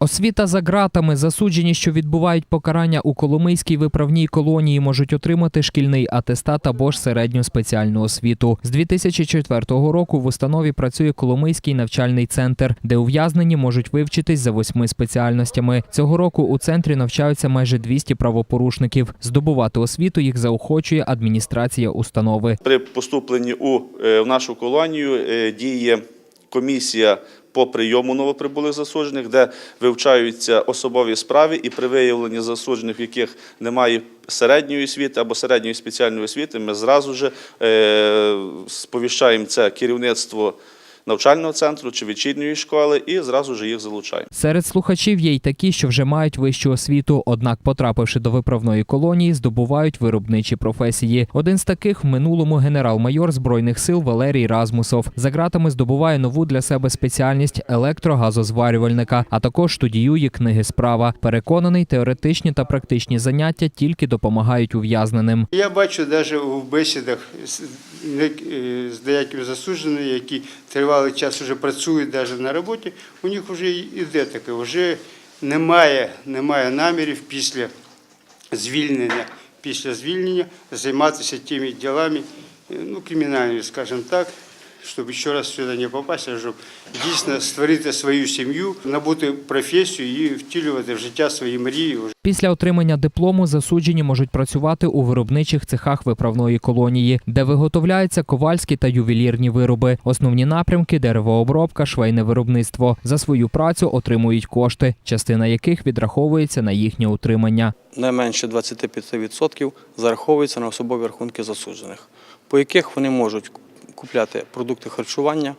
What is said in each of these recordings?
Освіта за ґратами засуджені, що відбувають покарання у Коломийській виправній колонії, можуть отримати шкільний атестат або ж середню спеціальну освіту. З 2004 року в установі працює Коломийський навчальний центр, де ув'язнені можуть вивчитись за восьми спеціальностями. Цього року у центрі навчаються майже 200 правопорушників. Здобувати освіту їх заохочує адміністрація установи. При поступленні у е, нашу колонію е, діє комісія по прийому новоприбулих засуджених, де вивчаються особові справи, і при виявленні засуджених, в яких немає середньої освіти або середньої спеціальної освіти, ми зразу ж е, сповіщаємо це керівництво навчального центру чи вечірньої школи і зразу ж їх залучаємо. Серед слухачів є й такі, що вже мають вищу освіту, однак, потрапивши до виправної колонії, здобувають виробничі професії. Один з таких в минулому генерал-майор збройних сил Валерій Размусов за ґратами здобуває нову для себе спеціальність електрогазозварювальника, а також студіює книги справа. Переконаний, теоретичні та практичні заняття тільки допомагають ув'язненим. Я бачу навіть у бесідах е, з деякими засудженими, які тривалий час вже працюють навіть на роботі, у них вже йде таке, вже немає, немає намірів після звільнення, після звільнення займатися тими ділами, е, ну, кримінальними, скажімо так, щоб ще раз сюди не попасти, щоб дійсно створити свою сім'ю, набути професію і втілювати в життя свої мрії. Після отримання диплому засуджені можуть працювати у виробничих цехах виправної колонії, де виготовляються ковальські та ювелірні вироби. Основні напрямки деревообробка, швейне виробництво. За свою працю отримують кошти, частина яких відраховується на їхнє утримання. не менше 25% зараховується на особові рахунки засуджених, по яких вони можуть купляти продукти харчування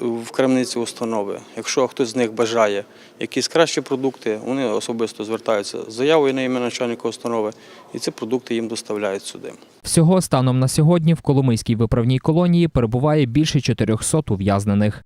в крамниці установи. Якщо хтось з них бажає якісь кращі продукти, вони особисто звертаються з заявою на ім'я начальника установи, і ці продукти їм доставляють сюди. Всього станом на сьогодні в Коломийській виправній колонії перебуває більше 400 ув'язнених.